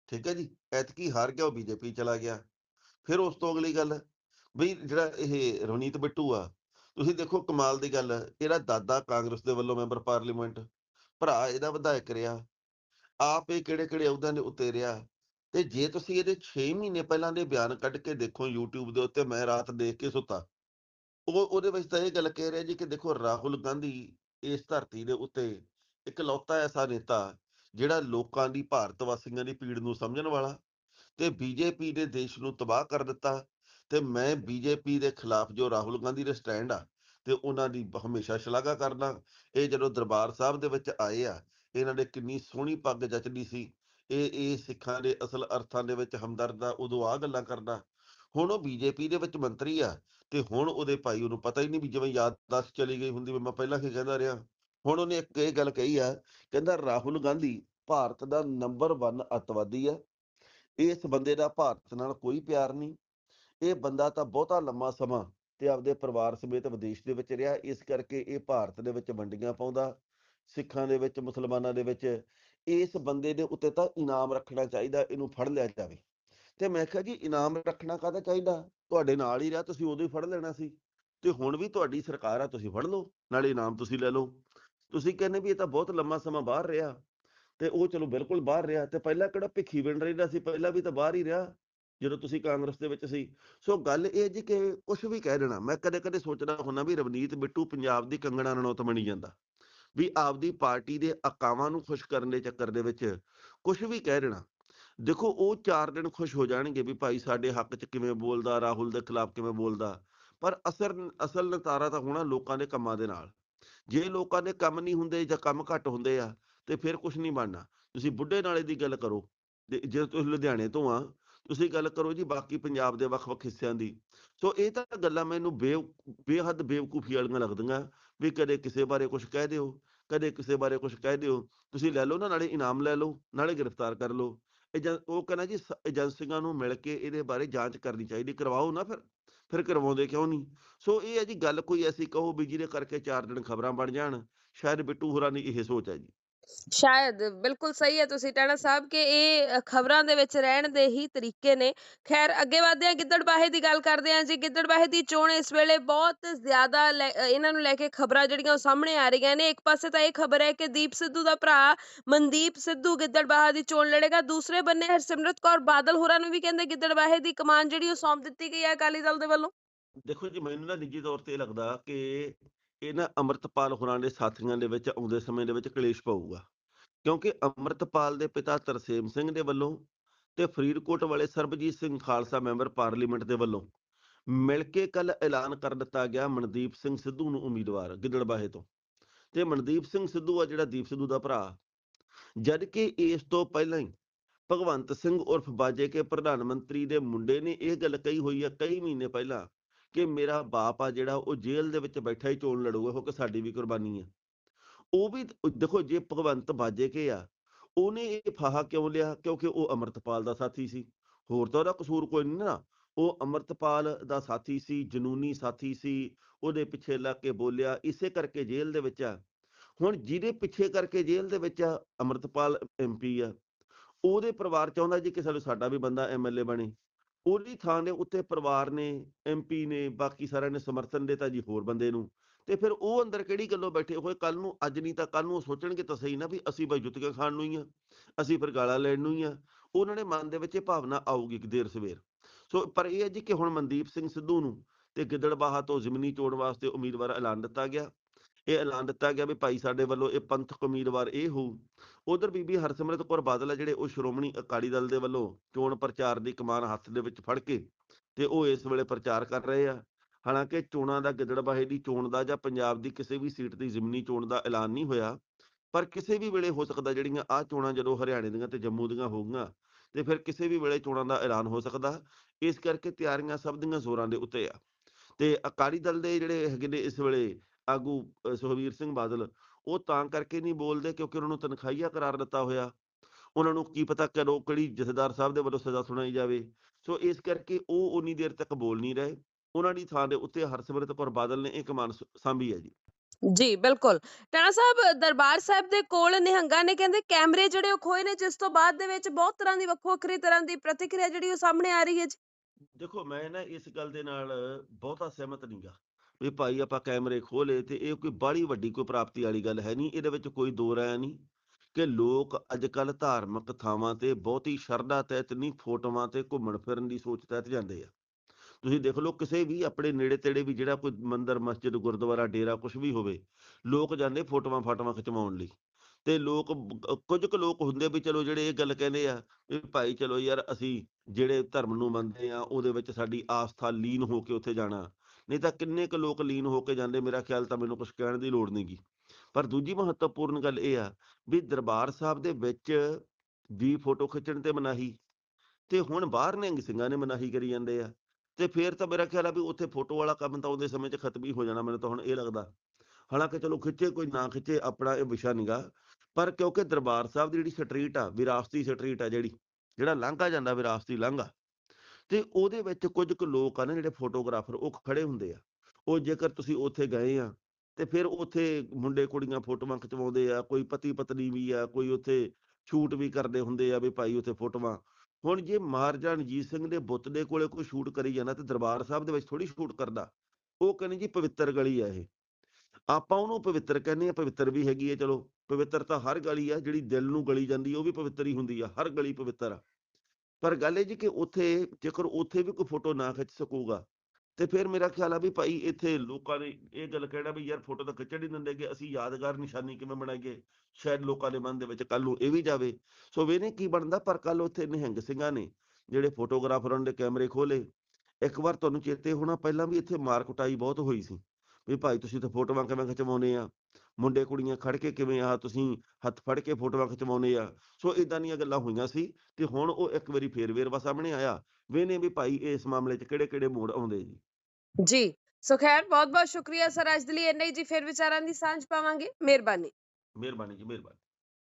ਠੀਕ ਹੈ ਜੀ? ਐਤਕੀ ਹਾਰ ਗਿਆ, ਉਹ ਬੀਜੇਪੀ ਚਲਾ ਗਿਆ। ਫਿਰ ਉਸ ਤੋਂ ਅਗਲੀ ਗੱਲ ਵੀ ਜਿਹੜਾ ਇਹ ਰਵਨੀਤ ਬਿੱਟੂ ਆ, ਤੁਸੀਂ ਦੇਖੋ ਕਮਾਲ ਦੀ ਗੱਲ ਇਹਦਾ ਦਾਦਾ ਕਾਂਗਰਸ ਦੇ ਵੱਲੋਂ ਮੈਂਬਰ ਪਾਰਲੀਮੈਂਟ, ਭਰਾ ਇਹਦਾ ਵਿਧਾਇਕ ਰਿਹਾ, ਆਪ ਇਹ ਕਿਹੜੇ ਕਿਹੜੇ ਅਹੁਦਿਆਂ ਦੇ ਉੱਤੇ ਰਿਹਾ, ਤੇ ਜੇ ਤੁਸੀਂ ਇਹਦੇ 6 ਮਹੀਨੇ ਪਹਿਲਾਂ ਦੇ ਬਿਆਨ ਕੱਢ ਕੇ ਦੇਖੋ YouTube ਦੇ ਉੱਤੇ ਮੈਂ ਰਾਤ ਦੇਖ ਕੇ ਸੁੱਤਾ, ਉਹ, ਉਹਦੇ ਵਿੱਚ ਤਾਂ ਇਹ ਗੱਲ ਕਹਿ ਰਿਹਾ ਜੀ ਕਿ ਦੇਖੋ ਰਾਹੁਲ ਗਾਂਧੀ ਇਸ ਧਰਤੀ ਦੇ ਉੱਤੇ ਇਕਲੌਤਾ ਐਸਾ ਨੇਤਾ ਜਿਹੜਾ ਲੋਕਾਂ ਦੀ ਭਾਰਤ ਵਾਸੀਆਂ ਦੀ ਪੀੜ ਨੂੰ ਸਮਝਣ ਵਾਲਾ ਤੇ ਬੀਜੇਪੀ ਨੇ ਦੇਸ਼ ਨੂੰ ਤਬਾਹ ਕਰ ਦਿੱਤਾ ਤੇ ਮੈਂ ਬੀਜੇਪੀ ਦੇ ਖਿਲਾਫ ਜੋ ਰਾਹੁਲ ਗਾਂਧੀ ਦੇ ਸਟੈਂਡ ਆ, ਤੇ ਉਹਨਾਂ ਦੀ ਹਮੇਸ਼ਾ ਸ਼ਲਾਘਾ ਕਰਦਾ। ਇਹ ਜਦੋਂ ਦਰਬਾਰ ਸਾਹਿਬ ਦੇ ਵਿੱਚ ਆਏ ਆ, ਇਹਨਾਂ ਨੇ ਕਿੰਨੀ ਸੋਹਣੀ ਪੱਗ ਜਚਦੀ ਸੀ। ਇਹ ਇਹ ਸਿੱਖਾਂ ਦੇ ਅਸਲ ਅਰਥਾਂ ਦੇ ਵਿੱਚ ਹਮਦਰਦ ਆ, ਉਦੋਂ ਆ ਗੱਲਾਂ ਕਰਦਾ। ਹੁਣ ਉਹ ਬੀਜੇਪੀ ਦੇ ਵਿੱਚ ਮੰਤਰੀ ਆ, ਤੇ ਹੁਣ ਉਹਦੇ ਭਾਈ ਉਹਨੂੰ ਪਤਾ ਹੀ ਨਹੀਂ ਵੀ ਜਿਵੇਂ ਯਾਦਦਾਸ਼ਤ ਚਲੀ ਗਈ ਹੁੰਦੀ, ਵੀ ਮੈਂ ਪਹਿਲਾਂ ਕੀ ਕਹਿੰਦਾ ਰਿਹਾ। ਹੁਣ ਉਹਨੇ ਇੱਕ ਇਹ ਗੱਲ ਕਹੀ ਆ, ਕਹਿੰਦਾ ਰਾਹੁਲ ਗਾਂਧੀ ਭਾਰਤ ਦਾ ਨੰਬਰ 1 ਅੱਤਵਾਦੀ ਆ। ਇਸ ਬੰਦੇ ਦਾ ਭਾਰਤ ਨਾਲ ਕੋਈ ਪਿਆਰ ਨਹੀਂ। ਇਹ ਬੰਦਾ ਤਾਂ ਬਹੁਤਾ ਲੰਮਾ ਸਮਾਂ ਤੇ ਆਪਦੇ ਪਰਿਵਾਰ ਸਮੇਤ ਵਿਦੇਸ਼ ਦੇ ਵਿੱਚ ਰਿਹਾ, ਇਸ ਕਰਕੇ ਇਹ ਭਾਰਤ ਦੇ ਵਿੱਚ ਵੰਡੀਆਂ ਪਾਉਂਦਾ, ਸਿੱਖਾਂ ਦੇ ਵਿੱਚ, ਮੁਸਲਮਾਨਾਂ ਦੇ ਵਿੱਚ, ਇਸ ਬੰਦੇ ਦੇ ਉੱਤੇ ਤਾਂ ਇਨਾਮ ਰੱਖਣਾ ਚਾਹੀਦਾ, ਇਹਨੂੰ ਫੜ ਲਿਆ ਜਾਵੇ। ਤੇ ਮੈਂ ਕਿਹਾ ਜੀ, ਇਨਾਮ ਰੱਖਣਾ ਕਾਹਦਾ ਚਾਹੀਦਾ? ਤੁਹਾਡੇ ਨਾਲ ਹੀ ਰਿਹਾ, ਤੁਸੀਂ ਉਦੋਂ ਹੀ ਫੜ ਲੈਣਾ ਸੀ। ਤੇ ਹੁਣ ਵੀ ਤੁਹਾਡੀ ਸਰਕਾਰ ਆ, ਤੁਸੀਂ ਫੜ ਲਓ, ਨਾਲੇ ਇਨਾਮ ਤੁਸੀਂ ਲੈ ਲਓ। ਤੁਸੀਂ ਕਹਿੰਦੇ ਵੀ ਇਹ ਤਾਂ ਬਹੁਤ ਲੰਮਾ ਸਮਾਂ ਬਾਹਰ ਰਿਹਾ। ਤੇ ਉਹ ਚਲੋ ਬਿਲਕੁਲ ਬਾਹਰ ਰਿਹਾ, ਤੇ ਪਹਿਲਾਂ ਕਿਹੜਾ ਭਿੱਖੀ ਬਣ ਰਹਿੰਦਾ ਸੀ, ਪਹਿਲਾਂ ਵੀ ਤਾਂ ਬਾਹਰ ਹੀ ਰਿਹਾ। ਜਦੋਂ ਤੁਸੀਂ ਕਾਂਗਰਸ ਦੇ ਵਿੱਚ ਸੀ। ਸੋ ਗੱਲ ਇਹ ਜੀ ਕਿ ਕੁਝ ਵੀ ਕਹਿ ਦੇਣਾ, ਮੈਂ ਕਦੇ ਕਦੇ ਸੋਚਦਾ ਹੁੰਦਾ ਵੀ ਰਵਨੀਤ ਬਿੱਟੂ ਪੰਜਾਬ ਦੀ ਕੰਗਣਾ ਰਣੌਤ ਬਣੀ ਜਾਂਦਾ। ਵੀ ਆਪਦੀ ਪਾਰਟੀ ਦੇ ਅਕਾਵਾਂ ਨੂੰ ਖੁਸ਼ ਕਰਨ ਦੇ ਚੱਕਰ ਦੇ ਵਿੱਚ ਕੁਝ ਵੀ ਕਹਿ ਦੇਣਾ। ਦੇਖੋ, ਉਹ 4 ਦਿਨ ਖੁਸ਼ ਹੋ ਜਾਣਗੇ ਵੀ ਭਾਈ ਸਾਡੇ ਹੱਕ 'ਚ ਕਿਵੇਂ ਬੋਲਦਾ, ਰਾਹੁਲ ਦੇ ਖਿਲਾਫ ਕਿਵੇਂ ਬੋਲਦਾ। ਪਰ ਅਸਰ, ਅਸਲ ਨਤਾਰਾ ਤਾਂ ਹੋਣਾ ਲੋਕਾਂ ਦੇ ਕੰਮਾਂ ਦੇ ਨਾਲ। ਜੇ ਲੋਕਾਂ ਦੇ ਕੰਮ ਨਹੀਂ ਹੁੰਦੇ ਜਾਂ ਕੰਮ ਘੱਟ ਹੁੰਦੇ ਆ, ਤੇ ਫਿਰ ਕੁਝ ਨਹੀਂ ਬਣਨਾ। ਤੁਸੀਂ ਬੁੱਢੇ ਨਾਲੇ ਦੀ ਗੱਲ ਕਰੋ। ਤੇ ਜੇ ਤੁਸੀਂ ਲੁਧਿਆਣੇ ਤੋਂ ਆ ਤੁਸੀਂ ਗੱਲ ਕਰੋ ਜੀ ਬਾਕੀ ਪੰਜਾਬ ਦੇ ਵੱਖ-ਵੱਖ ਹਿੱਸਿਆਂ ਦੀ। ਸੋ ਇਹ ਤਾਂ ਗੱਲਾਂ ਮੈਨੂੰ ਬੇ ਬੇਹੱਦ ਬੇਵਕੂਫੀ ਵਾਲੀਆਂ ਲੱਗਦੀਆਂ ਵੀ ਕਦੇ ਕਿਸੇ ਬਾਰੇ ਕੁਝ ਕਹਿ ਦਿਓ, ਕਦੇ ਕਿਸੇ ਬਾਰੇ ਕੁਝ ਕਹਿ ਦਿਓ। ਤੁਸੀਂ ਲੈ ਲਓ ਨਾ, ਨਾਲੇ ਇਨਾਮ ਲੈ ਲਓ, ਨਾਲੇ ਗ੍ਰਿਫਤਾਰ ਕਰ ਲਓ। ਏਜੰ, ਉਹ ਕਹਿੰਦਾ ਜੀ ਏਜੰਸੀਆਂ ਨੂੰ ਮਿਲ ਕੇ ਇਹਦੇ ਬਾਰੇ ਜਾਂਚ ਕਰਨੀ ਚਾਹੀਦੀ, ਕਰਵਾਓ ਨਾ ਫਿਰ ਫਿਰ ਕਰਵਾਉਂਦੇ ਕਿਉਂ ਨਹੀਂ? ਸੋ ਇਹ ਹੈ ਜੀ ਗੱਲ ਕੋਈ ਐਸੀ ਕਹੋ ਵੀ ਜਿਹਦੇ ਕਰਕੇ ਚਾਰ ਦਿਨ ਖਬਰਾਂ ਬਣ ਜਾਣ, ਸ਼ਾਇਦ ਬਿੱਟੂ ਹੋਰਾਂ ਦੀ ਇਹ ਸੋਚ ਹੈ ਜੀ। ਸ਼ਾਇਦ ਬਿਲਕੁਲ ਸਹੀ ਹੈ ਤੁਸੀਂ ਟਾਣਾ ਸਾਹਿਬ ਕਿ ਇਹ ਖਬਰਾਂ ਦੇ ਵਿੱਚ ਰਹਿਣ ਦੇ ਹੀ ਤਰੀਕੇ ਨੇ ਖੈਰ ਅੱਗੇ ਵਧਦੇ ਹਾਂ ਗਿੱਦੜਬਾਹੇ ਦੀ ਗੱਲ ਕਰਦੇ ਹਾਂ ਜੀ ਗਿੱਦੜਬਾਹੇ ਦੀ ਚੋਣ ਇਸ ਵੇਲੇ ਬਹੁਤ ਜ਼ਿਆਦਾ ਇਹਨਾਂ ਨੂੰ ਲੈ ਕੇ ਖਬਰਾਂ ਜਿਹੜੀਆਂ ਉਹ ਸਾਹਮਣੇ ਆ ਰਹੀਆਂ ਨੇ ਇੱਕ ਪਾਸੇ ਤਾਂ ਇਹ ਖਬਰ ਹੈ ਕਿ ਦੀਪ ਸਿੱਧੂ ਦਾ ਭਰਾ ਮਨਦੀਪ ਸਿੱਧੂ ਗਿੱਦੜਬਾਹਾ ਦੀ ਚੋਣ ਲੜੇਗਾ ਦੂਸਰੇ ਬੰਨੇ ਹਰਸਿਮਰਤ ਕੌਰ ਬਾਦਲ ਹੋਰਾਂ ਨੂੰ ਵੀ ਕਹਿੰਦੇ ਗਿੱਦੜਬਾਹੇ ਦੀ ਕਮਾਨ ਜਿਹੜੀ ਉਹ ਸੌਂਪ ਦਿੱਤੀ ਗਈ ਹੈ ਅਕਾਲੀ ਦਲ ਦੇ ਵੱਲੋਂ ਦੇਖੋ ਜੀ ਮੈਨੂੰ ਨਾ ਨਿੱਜੀ ਤੌਰ ਤੇ ਲੱਗਦਾ ਕਿ ਇਹਨਾਂ ਨਾ ਅੰਮ੍ਰਿਤਪਾਲ ਹੋਰਾਂ ਦੇ ਸਾਥੀਆਂ ਦੇ ਵਿੱਚ ਆਉਂਦੇ ਸਮੇਂ ਦੇ ਵਿੱਚ ਕਲੇਸ਼ ਪਊਗਾ। ਕਿਉਂਕਿ ਅੰਮ੍ਰਿਤਪਾਲ ਦੇ ਪਿਤਾ ਤਰਸੇਮ ਸਿੰਘ ਦੇ ਵੱਲੋਂ ਤੇ ਫਰੀਦਕੋਟ ਵਾਲੇ ਸਰਬਜੀਤ ਸਿੰਘ ਖਾਲਸਾ ਮੈਂਬਰ ਪਾਰਲੀਮੈਂਟ ਦੇ ਵੱਲੋਂ ਮਿਲ ਕੇ ਕੱਲ ਐਲਾਨ ਕਰ ਦਿੱਤਾ ਗਿਆ ਮਨਦੀਪ ਸਿੰਘ ਸਿੱਧੂ ਨੂੰ ਉਮੀਦਵਾਰ ਗਿੱਦੜਬਾਹੇ ਤੋਂ। ਤੇ ਮਨਦੀਪ ਸਿੰਘ ਸਿੱਧੂ ਆ ਜਿਹੜਾ ਦੀਪ ਸਿੱਧੂ ਦਾ ਭਰਾ। ਜਦ ਕਿ ਇਸ ਤੋਂ ਪਹਿਲਾਂ ਹੀ ਭਗਵੰਤ ਸਿੰਘ ਉਰਫ ਬਾਜੇ ਕੇ ਪ੍ਰਧਾਨ ਮੰਤਰੀ ਦੇ ਮੁੰਡੇ ਨੇ ਇਹ ਗੱਲ ਕਹੀ ਹੋਈ ਆ ਕਈ ਮਹੀਨੇ ਪਹਿਲਾਂ ਕਿ ਮੇਰਾ ਬਾਪ ਆ ਜਿਹੜਾ, ਉਹ ਜੇਲ੍ਹ ਦੇ ਵਿੱਚ ਬੈਠਾ ਹੀ ਚੋਣ ਲੜੂਗਾ ਹੋ ਕਿਉਂਕਿ ਸਾਡੀ ਵੀ ਕੁਰਬਾਨੀ ਆ। ਉਹ ਵੀ ਦੇਖੋ ਜੇ ਭਗਵੰਤ ਬਾਜੇ ਕੇ ਆ, ਉਹਨੇ ਇਹ ਫਾਹਾ ਕਿਉਂ ਲਿਆ? ਕਿਉਂਕਿ ਉਹ ਅਮਰਤਪਾਲ ਦਾ ਸਾਥੀ ਸੀ। ਹੋਰ ਤਾਂ ਉਹਦਾ ਕਸੂਰ ਕੋਈ ਨਹੀਂ ਨਾ। ਉਹ ਅਮਰਤਪਾਲ ਦਾ ਸਾਥੀ ਸੀ, ਜਨੂਨੀ ਸਾਥੀ ਸੀ, ਉਹਦੇ ਪਿੱਛੇ ਲੱਗ ਕੇ ਬੋਲਿਆ, ਇਸੇ ਕਰਕੇ ਜੇਲ੍ਹ ਦੇ ਵਿੱਚ ਆ। ਹੁਣ ਜਿਹਦੇ ਪਿੱਛੇ ਕਰਕੇ ਜੇਲ੍ਹ ਦੇ ਵਿੱਚ ਆ, ਅਮਰਤਪਾਲ ਐਮਪੀ ਆ। ਉਹਦੇ ਪਰਿਵਾਰ ਚਾਹੁੰਦਾ ਜੀ ਕਿ ਸਾਨੂੰ ਸਾਡਾ ਵੀ ਬੰਦਾ ਐਮਐਲਏ ਬਣੇ। ਉਹਦੀ ਥਾਂ ਦੇ ਉੱਤੇ ਪਰਿਵਾਰ ਨੇ ਐਮਪੀ ਨੇ, ਬਾਕੀ ਸਾਰਿਆਂ ਨੇ ਸਮਰਥਨ ਦਿੱਤਾ ਜੀ ਹੋਰ ਬੰਦੇ ਨੂੰ। ਤੇ ਫਿਰ ਉਹ ਅੰਦਰ ਕਿਹੜੀ ਗੱਲੋਂ ਬੈਠੇ? ਹੋਏ ਕੱਲ ਨੂੰ, ਅੱਜ ਨਹੀਂ ਤਾਂ ਕੱਲ ਨੂੰ ਸੋਚਣਗੇ ਤਾਂ ਸਹੀ ਨਾ ਵੀ ਅਸੀਂ ਬਈ ਜੁੱਤੀਆਂ ਖਾਣ ਨੂੰ ਹੀ ਆ, ਅਸੀਂ ਫਿਰ ਗਾਲਾਂ ਲੈਣ ਨੂੰ ਹੀ ਆ। ਉਹਨਾਂ ਦੇ ਮਨ ਦੇ ਵਿੱਚ ਇਹ ਭਾਵਨਾ ਆਊਗੀ ਕਿ ਦੇਰ ਸਵੇਰ। ਸੋ ਪਰ ਇਹ ਹੈ ਜੀ ਕਿ ਹੁਣ ਮਨਦੀਪ ਸਿੰਘ ਸਿੱਧੂ ਨੂੰ ਤੇ ਗਿੱਦੜਬਾਹਾ ਤੋਂ ਜ਼ਿਮਨੀ ਚੋਣ ਵਾਸਤੇ ਉਮੀਦਵਾਰ ਐਲਾਨ ਦਿੱਤਾ ਗਿਆ। ਇਹ ਐਲਾਨ ਦਿੱਤਾ ਗਿਆ ਵੀ ਭਾਈ ਸਾਡੇ ਵੱਲੋਂ ਇਹ ਪੰਥਕ ਉਮੀਦਵਾਰ ਇਹ ਹੋਊ। ਉਧਰ ਬੀਬੀ ਹਰਸਿਮਰਤ ਕੌਰ ਬਾਦਲ ਆ ਜਿਹੜੇ, ਉਹ ਸ਼੍ਰੋਮਣੀ ਅਕਾਲੀ ਦਲ ਦੇ ਵੱਲੋਂ ਚੋਣ ਪ੍ਰਚਾਰ ਦੀ ਕਮਾਨ ਹੱਥ ਦੇ ਵਿੱਚ ਫੜ ਕੇ ਤੇ ਉਹ ਇਸ ਵੇਲੇ ਪ੍ਰਚਾਰ ਕਰ ਰਹੇ ਆ। ਹਾਲਾਂਕਿ ਚੋਣਾਂ ਦਾ ਗਿੱਦੜਬਾਹੇ ਦੀ ਚੋਣ ਦਾ ਜਾਂ ਪੰਜਾਬ ਦੀ ਕਿਸੇ ਵੀ ਸੀਟ ਦੀ ਜ਼ਿਮਨੀ ਚੋਣ ਦਾ ਐਲਾਨ ਨਹੀਂ ਹੋਇਆ, ਪਰ ਕਿਸੇ ਵੀ ਵੇਲੇ ਹੋ ਸਕਦਾ ਜਿਹੜੀਆਂ ਆਹ ਚੋਣਾਂ ਜਦੋਂ ਹਰਿਆਣੇ ਦੀਆਂ ਤੇ ਜੰਮੂ ਦੀਆਂ ਹੋਊਗੀਆਂ, ਤੇ ਫਿਰ ਕਿਸੇ ਵੀ ਵੇਲੇ ਚੋਣਾਂ ਦਾ ਐਲਾਨ ਹੋ ਸਕਦਾ, ਇਸ ਕਰਕੇ ਤਿਆਰੀਆਂ ਸਭ ਦੀਆਂ ਜ਼ੋਰਾਂ ਦੇ ਉੱਤੇ ਆ। ਤੇ ਅਕਾਲੀ ਦਲ ਦੇ ਜਿਹੜੇ ਹੈਗੇ ਨੇ ਇਸ ਵੇਲੇ ਆਗੂ ਅ, ਸੁਖਬੀਰ ਸਿੰਘ ਬਾਦਲ ਉਹ ਤਾਂ ਕਰਕੇ ਨਹੀਂ ਬੋਲਦੇ ਕਿਉਂਕਿ ਉਹਨਾਂ ਨੂੰ ਤਨਖਾਹੀਆ ਕਰਾਰ ਦਿੱਤਾ ਹੋਇਆ। ਉਹਨਾਂ ਨੂੰ ਕੀ ਪਤਾ ਕਦੋਂ ਕਿਹੜੀ ਜਥੇਦਾਰ ਸਾਹਿਬ ਦੇ ਵੱਲੋਂ ਸਜ਼ਾ ਸੁਣਾਈ ਜਾਵੇ। ਸੋ ਇਸ ਕਰਕੇ ਉਹ ਉਨੀ ਦੇਰ ਤੱਕ ਬੋਲ ਨਹੀਂ ਰਹੇ। ਉਹਨਾਂ ਦੀ ਥਾਂ ਦੇ ਉੱਤੇ ਹਰਸਿਮਰਤ ਕੌਰ ਬਾਦਲ ਨੇ ਇਹ ਕਮਾਨ ਸ- ਸਾਂਭੀ ਹੈ ਜੀ। ਜੀ ਬਿਲਕੁਲ। ਟਾਣਾ ਸਾਹਿਬ ਦਰਬਾਰ ਸਾਹਿਬ ਦੇ ਕੋਲ ਨਿਹੰਗਾਂ ਨੇ ਕਹਿੰਦੇ ਕੈਮਰੇ ਜਿਹੜੇ ਉਹ ਖੋਏ ਨੇ ਜਿਸ ਤੋਂ ਬਾਅਦ ਦੇ ਵਿੱਚ ਬਹੁਤ ਤਰ੍ਹਾਂ ਦੀ ਵੱਖੋ ਵੱਖਰੀ ਤਰ੍ਹਾਂ ਦੀ ਪ੍ਰਤੀਕਿਰਿਆ ਜਿਹੜੀ ਉਹ ਸਾਹਮਣੇ ਆ ਰਹੀ ਹੈ ਜੀ। ਦੇਖੋ ਮੈਂ ਨਾ ਇਸ ਗੱਲ ਦੇ ਨਾਲ ਬਹੁਤਾ ਸਹਿਮਤ ਨਹੀਂਗਾ ਵੀ ਭਾਈ ਆਪਾਂ ਕੈਮਰੇ ਖੋਲੇ ਤੇ ਇਹ ਕੋਈ ਬਾਹਲੀ ਵੱਡੀ ਕੋਈ ਪ੍ਰਾਪਤੀ ਵਾਲੀ ਗੱਲ ਹੈ ਨਹੀਂ ਇਹਦੇ ਵਿੱਚ ਕੋਈ ਦੋ ਰਾਇ ਨਹੀਂ ਕਿ ਲੋਕ ਅੱਜ-ਕੱਲ੍ਹ ਧਾਰਮਿਕ ਥਾਵਾਂ ਤੇ ਬਹੁਤੀ ਸ਼ਰਧਾ ਤਹਿਤ ਨਹੀਂ ਫੋਟੋਆਂ ਤੇ ਘੁੰਮਣ ਫਿਰਨ ਦੀ ਸੋਚ ਤਹਿਤ ਜਾਂਦੇ ਆ। ਤੁਸੀਂ ਦੇਖ ਲਓ ਕਿਸੇ ਵੀ ਆਪਣੇ ਨੇੜੇ-ਤੇੜੇ ਵੀ ਜਿਹੜਾ ਕੋਈ ਮੰਦਰ ਮਸਜਿਦ, ਗੁਰਦੁਆਰਾ, ਡੇਰਾ ਕੁਛ ਵੀ ਹੋਵੇ, ਲੋਕ ਜਾਂਦੇ ਫੋਟੋਆਂ-ਫਾਟੋਆਂ ਖਿਚਵਾਉਣ ਲਈ। ਤੇ ਲੋਕ ਬ ਕੁਝ ਕੁ ਲੋਕ ਹੁੰਦੇ ਵੀ ਚਲੋ ਜਿਹੜੇ ਇਹ ਗੱਲ ਕਹਿੰਦੇ ਆ ਵੀ ਭਾਈ ਚਲੋ ਯਾਰ ਅਸੀਂ ਜਿਹੜੇ ਧਰਮ ਨੂੰ ਮੰਨਦੇ ਆ ਉਹਦੇ ਵਿੱਚ ਸਾਡੀ ਆਸਥਾ ਲੀਨ ਹੋ ਕੇ ਉੱਥੇ ਜਾਣਾ। ਨਹੀਂ ਤਾਂ ਕਿੰਨੇ ਕੁ ਲੋਕ ਲੀਨ ਹੋ ਕੇ ਜਾਂਦੇ ਮੇਰਾ ਖਿਆਲ ਤਾਂ ਮੈਨੂੰ ਕੁਛ ਕਹਿਣ ਦੀ ਲੋੜ ਨੀ ਗੀ। ਪਰ ਦੂਜੀ ਮਹੱਤਵਪੂਰਨ ਗੱਲ ਇਹ ਆ ਵੀ ਦਰਬਾਰ ਸਾਹਿਬ ਦੇ ਵਿੱਚ ਵੀ ਫੋਟੋ ਖਿੱਚਣ ਤੇ ਮਨਾਹੀ ਤੇ ਹੁਣ ਬਾਹਰ ਨਿਹੰਗ ਸਿੰਘਾਂ ਨੇ ਮਨਾਹੀ ਕਰੀ ਜਾਂਦੇ ਆ। ਤੇ ਫੇਰ ਤਾਂ ਮੇਰਾ ਖਿਆਲ ਆ ਵੀ ਉੱਥੇ ਫੋਟੋ ਵਾਲਾ ਕੰਮ ਤਾਂ ਉਹਦੇ ਸਮੇਂ 'ਚ ਖਤਮ ਹੀ ਹੋ ਜਾਣਾ ਮੈਨੂੰ ਤਾਂ ਹੁਣ ਇਹ ਲੱਗਦਾ। ਹਾਲਾਂਕਿ ਚਲੋ ਖਿੱਚੇ ਕੋਈ ਨਾ ਖਿੱਚੇ ਆਪਣਾ ਇਹ ਵਿਸ਼ਾ ਨੀਗਾ। ਪਰ ਕਿਉਂਕਿ ਦਰਬਾਰ ਸਾਹਿਬ ਦੀ ਜਿਹੜੀ ਸਟਰੀਟ ਆ, ਵਿਰਾਸਤੀ ਸਟਰੀਟ ਆ ਜਿਹੜੀ, ਜਿਹੜਾ ਲਾਂਘਾ ਜਾਂਦਾ ਵਿਰਾਸਤੀ ਲਾਂਘਾ ਤੇ ਉਹਦੇ ਵਿੱਚ ਕੁਝ ਕੁ ਲੋਕ ਆ ਨਾ ਜਿਹੜੇ ਫੋਟੋਗ੍ਰਾਫਰ ਉਹ ਖੜੇ ਹੁੰਦੇ ਆ। ਉਹ ਜੇਕਰ ਤੁਸੀਂ ਉੱਥੇ ਗਏ ਆ ਤੇ ਫਿਰ ਉੱਥੇ ਮੁੰਡੇ-ਕੁੜੀਆਂ ਫੋਟੋਆਂ ਖਿਚਵਾਉਂਦੇ ਆ, ਕੋਈ ਪਤੀ-ਪਤਨੀ ਵੀ ਆ, ਕੋਈ ਉੱਥੇ ਸ਼ੂਟ ਵੀ ਕਰਦੇ ਹੁੰਦੇ ਆ ਵੀ ਭਾਈ ਉੱਥੇ ਫੋਟੋਆਂ ਹੁਣ ਜੇ ਮਹਾਰਾਜਾ ਰਣਜੀਤ ਸਿੰਘ ਦੇ ਬੁੱਤ ਦੇ ਕੋਲੇ ਕੋਈ ਸ਼ੂਟ ਕਰੀ ਜਾਂਦਾ ਤੇ ਦਰਬਾਰ ਸਾਹਿਬ ਦੇ ਵਿੱਚ ਥੋੜ੍ਹੀ ਸ਼ੂਟ ਕਰਦਾ। ਉਹ ਕਹਿੰਦੇ ਜੀ ਪਵਿੱਤਰ ਗਲੀ ਆ ਇਹ। ਆਪਾਂ ਉਹਨੂੰ ਪਵਿੱਤਰ ਕਹਿੰਦੇ ਆ, ਪਵਿੱਤਰ ਵੀ ਹੈਗੀ ਹੈ ਚਲੋ, ਪਵਿੱਤਰ ਤਾਂ ਹਰ ਗਲੀ ਆ ਜਿਹੜੀ ਦਿਲ ਨੂੰ ਗਲੀ ਜਾਂਦੀ ਉਹ ਵੀ ਪਵਿੱਤਰ ਹੀ ਹੁੰਦੀ ਆ, ਹਰ ਗਲੀ ਪਵਿੱਤਰ ਆ। ਪਰ ਗੱਲ ਇਹ ਜੀ ਕਿ ਉੱਥੇ ਜੇਕਰ ਉੱਥੇ ਵੀ ਕੋਈ ਫੋਟੋ ਨਾ ਖਿੱਚ ਸਕੂਗਾ, ਤੇ ਫਿਰ ਮੇਰਾ ਖਿਆਲ ਆ ਵੀ ਭਾਈ ਇੱਥੇ ਲੋਕਾਂ ਨੇ ਇਹ ਗੱਲ ਕਹਿਣਾ ਵੀ ਯਾਰ ਫੋਟੋ ਤਾਂ ਖਿੱਚਣ ਹੀ ਦਿੰਦੇ ਕਿ ਅਸੀਂ ਯਾਦਗਾਰ ਨਿਸ਼ਾਨੀ ਕਿਵੇਂ ਬਣਾਈਏ? ਸ਼ਾਇਦ ਲੋਕਾਂ ਦੇ ਮਨ ਦੇ ਵਿੱਚ ਕੱਲ ਨੂੰ ਇਹ ਵੀ ਜਾਵੇ। ਸੋ ਵੇਨੇ ਕੀ ਬਣਦਾ, ਪਰ ਕੱਲ ਉੱਥੇ ਨਿਹੰਗ ਸਿੰਘਾਂ ਨੇ ਜਿਹੜੇ ਫੋਟੋਗ੍ਰਾਫਰਾਂ ਦੇ ਕੈਮਰੇ ਖੋਲੇ। ਇੱਕ ਵਾਰ ਤੁਹਾਨੂੰ ਚੇਤੇ ਹੋਣਾ, ਪਹਿਲਾਂ ਵੀ ਇੱਥੇ ਮਾਰ ਕੁਟਾਈ ਬਹੁਤ ਹੋਈ ਸੀ। ਵੀ ਭਾਈ ਤੁਸੀਂ ਤਾਂ ਫੋਟੋਆਂ ਕਿਵੇਂ ਖਿਚਵਾਉਂਦੇ ਆ? ਮੁੰਡੇ-ਕੁੜੀਆਂ ਖੜ ਕੇ ਕਿਵੇਂ ਆਹ ਤੁਸੀਂ ਹੱਥ ਫੜ ਕੇ ਫੋਟੋਆਂ ਖਿਚਵਾਉਂਦੇ ਆ। ਸੋ ਏਦਾਂ ਦੀਆਂ ਗੱਲਾਂ ਹੋਈਆਂ ਸੀ ਤੇ ਹੁਣ ਉਹ ਇੱਕ ਵਾਰੀ ਫੇਰ ਵੇਰਵਾ ਸਾਹਮਣੇ ਆਇਆ। ਵੇਨੇ ਵੀ ਭਾਈ ਇਸ ਮਾਮਲੇ 'ਚ ਕਿਹੜੇ-ਕਿਹੜੇ ਮੋੜ ਆਉਂਦੇ ਜੀ। ਜੀ, ਸੋ ਖੈਰ ਬਹੁਤ-ਬਹੁਤ ਸ਼ੁਕਰੀਆ ਸਰ ਅੱਜ ਦੇ ਲਈ ਇੰਨਾ ਹੀ ਜੀ ਫਿਰ ਵਿਚਾਰਾਂ ਦੀ ਸਾਂਝ ਪਾਵਾਂਗੇ। ਮਿਹਰਬਾਨੀ। ਮਿਹਰਬਾਨੀ ਜੀ, ਮਿਹਰਬਾਨੀ।